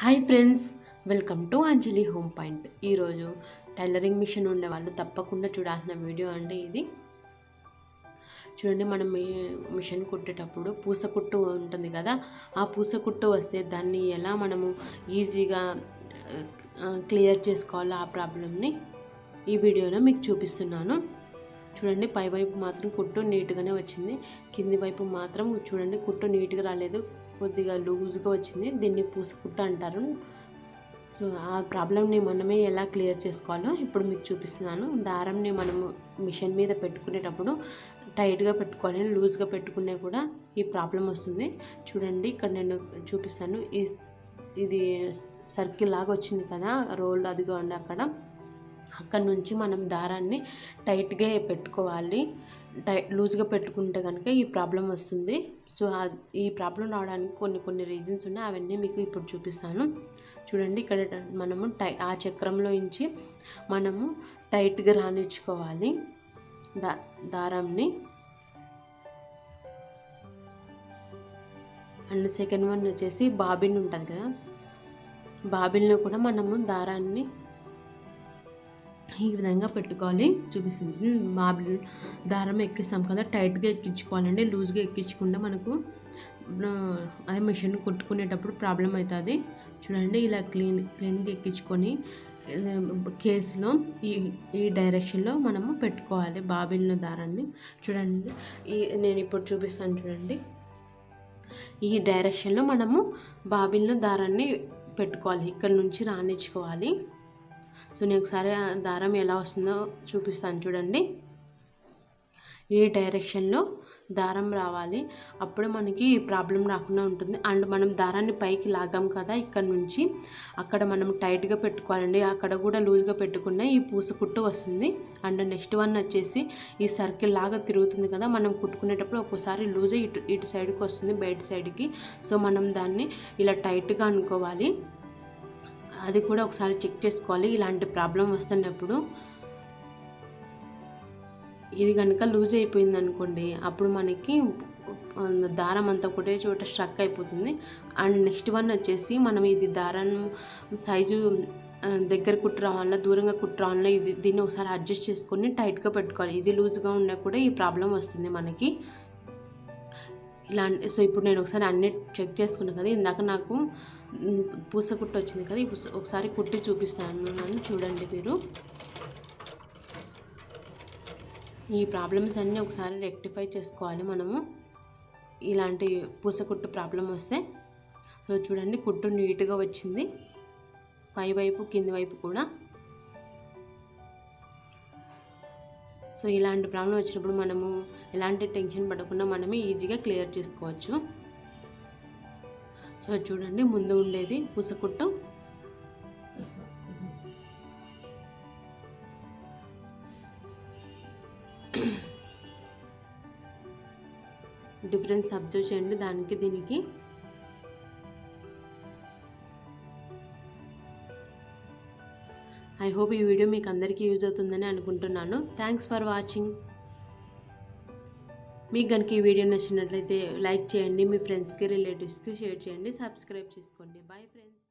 Hi friends welcome to Anjali home point. ఈరోజు tailoring machine ఉండే వాళ్ళు తప్పకుండా చూడాల్సిన వీడియో అంటే ఇది. చూడండి మనం మిషన్ కుట్టేటప్పుడు పూస కుట్టు ఉంటుంది కదా ఆ పూస కుట్టు వస్తే దాన్ని ఎలా మనము ఈజీగా క్లియర్ చేసుకోవాలో ఆ ప్రాబ్లమ్ని ఈ వీడియోలో మీకు చూపిస్తున్నాను. చూడండి పై వైపు మాత్రం కుట్టు నీట్గానే వచ్చింది. కింది వైపు మాత్రం చూడండి కుట్టు నీట్గా రాలేదు. కొద్దిగా లూజ్గా వచ్చింది దీన్ని పూసకుట్ట అంటారు. సో ఆ ప్రాబ్లమ్ని మనమే ఎలా క్లియర్ చేసుకోవాలో ఇప్పుడు మీకు చూపిస్తున్నాను. దారంని మనము మిషన్ మీద పెట్టుకునేటప్పుడు టైట్గా పెట్టుకోవాలి లూజ్గా పెట్టుకునే కూడా ఈ ప్రాబ్లం వస్తుంది. చూడండి ఇక్కడ నేను చూపిస్తాను. ఈ ఇది సర్కిల్ లాగా వచ్చింది కదా రోల్ అదిగా ఉండి అక్కడ. అక్కడ నుంచి మనం దారాన్ని టైట్గా పెట్టుకోవాలి. టై లూజ్గా పెట్టుకుంటే కనుక ఈ ప్రాబ్లం వస్తుంది. సో ఈ ప్రాబ్లం రావడానికి కొన్ని కొన్ని రీజన్స్ ఉన్నాయి. అవన్నీ మీకు ఇప్పుడు చూపిస్తాను. చూడండి ఇక్కడ మనము టై ఆ చక్రంలో నుంచి మనము టైట్గా రానిచ్చుకోవాలి దా దారంని. అండ్ సెకండ్ వన్ వచ్చేసి బాబిన్ ఉంటుంది కదా. బాబిన్లో కూడా మనము దారాన్ని ఈ విధంగా పెట్టుకోవాలి. చూపిస్తుంది. బాబిల్ దారం ఎక్కిస్తాం కదా టైట్గా ఎక్కించుకోవాలండి. లూజ్గా ఎక్కించకుండా మనకు అదే మిషన్ కొట్టుకునేటప్పుడు ప్రాబ్లం అవుతుంది. చూడండి ఇలా క్లీన్ క్లీన్గా ఎక్కించుకొని కేసులో ఈ ఈ డైరెక్షన్లో మనము పెట్టుకోవాలి బాబిన్లో దారాన్ని. చూడండి ఈ నేను ఇప్పుడు చూపిస్తాను చూడండి. ఈ డైరెక్షన్లో మనము బాబిన్లో దారాన్ని పెట్టుకోవాలి. ఇక్కడ నుంచి రాణించుకోవాలి సో నేను ఒకసారి ఆ దారం ఎలా వస్తుందో చూపిస్తాను చూడండి. ఏ డైరెక్షన్లో దారం రావాలి. అప్పుడు మనకి ప్రాబ్లం రాకుండా ఉంటుంది. అండ్ మనం దారాన్ని పైకి లాగాం కదా ఇక్కడ నుంచి. అక్కడ మనం టైట్గా పెట్టుకోవాలండి. అక్కడ కూడా లూజ్గా పెట్టుకున్న ఈ పూస కుట్టు వస్తుంది. అండ్ నెక్స్ట్ వన్ వచ్చేసి ఈ సర్కిల్ లాగా తిరుగుతుంది కదా మనం కుట్టుకునేటప్పుడు ఒక్కోసారి లూజ్ ఇటు ఇటు సైడ్కి వస్తుంది బయట సైడ్కి. సో మనం దాన్ని ఇలా టైట్గా అనుకోవాలి. అది కూడా ఒకసారి చెక్ చేసుకోవాలి. ఇలాంటి ప్రాబ్లం వస్తున్నప్పుడు ఇది కనుక లూజ్ అయిపోయింది అనుకోండి అప్పుడు మనకి దారం అంతా ఒకటే చోట స్ట్రక్ అయిపోతుంది. అండ్ నెక్స్ట్ వన్ వచ్చేసి మనం ఇది దారం సైజు దగ్గర కుట్టు రావాలా దూరంగా కుట్టరావాలా ఇది దీన్ని ఒకసారి అడ్జస్ట్ చేసుకొని టైట్గా పెట్టుకోవాలి. ఇది లూజ్గా ఉన్నా కూడా ఈ ప్రాబ్లం వస్తుంది మనకి. ఇలా సో ఇప్పుడు నేను ఒకసారి అన్ని చెక్ చేసుకున్నాను కదా ఇందాక నాకు పూస కుట్టు వచ్చింది కదా ఈ పూస ఒకసారి కుట్టి చూపిస్తాను నన్ను చూడండి మీరు. ఈ ప్రాబ్లమ్స్ అన్నీ ఒకసారి రెక్టిఫై చేసుకోవాలి మనము. ఇలాంటి పూస కుట్టు ప్రాబ్లం వస్తే సో చూడండి కుట్టు నీట్గా వచ్చింది. పై వైపు కింది వైపు కూడా. సో ఇలాంటి ప్రాబ్లం వచ్చినప్పుడు మనము ఎలాంటి టెన్షన్ పడకుండా మనమే ఈజీగా క్లియర్ చేసుకోవచ్చు. సో చూడండి ముందు ఉండేది పూసకుట్టు. డిఫరెన్స్ అబ్జర్వ్ చేయండి దానికి దీనికి. ఐ హోప్ ఈ వీడియో మీకు అందరికీ యూజ్ అవుతుందని అనుకుంటున్నాను. థ్యాంక్స్ ఫర్ వాచింగ్ మీకు కనుక ఈ వీడియో నచ్చినట్లయితే లైక్ చేయండి మీ ఫ్రెండ్స్కి రిలేటివ్స్కి షేర్ చేయండి సబ్స్క్రైబ్ చేసుకోండి. Bye friends